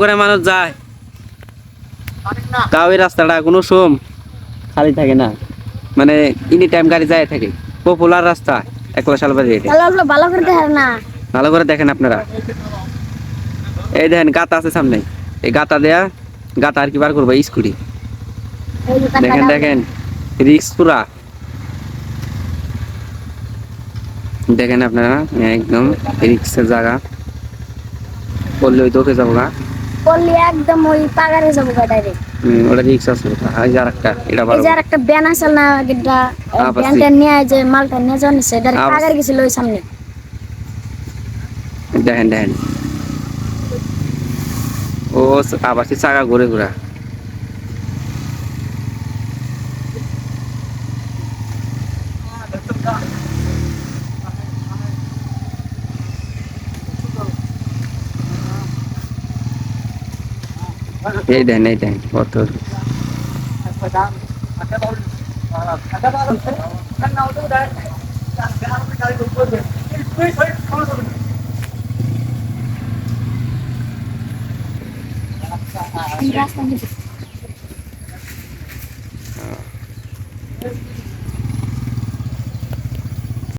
করে মানুষ যায়। তাও এই রাস্তাটা কোনো সোম খালি থাকে না। মানে এনি টাইম গাড়ি যায় থাকে। পপুলার রাস্তা একলা সালবাড়ি এটা। ভালো করে দেখেন না। ভালো করে দেখেন আপনারা। এই দেখেন গাতা আছে সামনে। এই গাতা দেয়া গাতা আর কি বার করব স্কুটি দেখেন দেখেন রিক্স পুরা। দেখেন আপনারা একদম রিক্সের জায়গা। বললে ওই দোকে যাব গা। করলে একদম ওই পাগারে যাব ডাইরেক্ট ওটা রিক্স আছে। এই যে আরেকটা এটা ভালো। যে আর একটা ব্যান আছে না আবাসিক। ব্যানটা নিয়ে যে মালটা নিয়ে যাওয়া নিচ্ছে এটা পাগারে গেছিল ওই সামনে। দেখেন দেখেন। ও আবার চাকা ঘুরে ঘুরা। এই দেন এই দেন কত এই রাস্তা দিয়ে।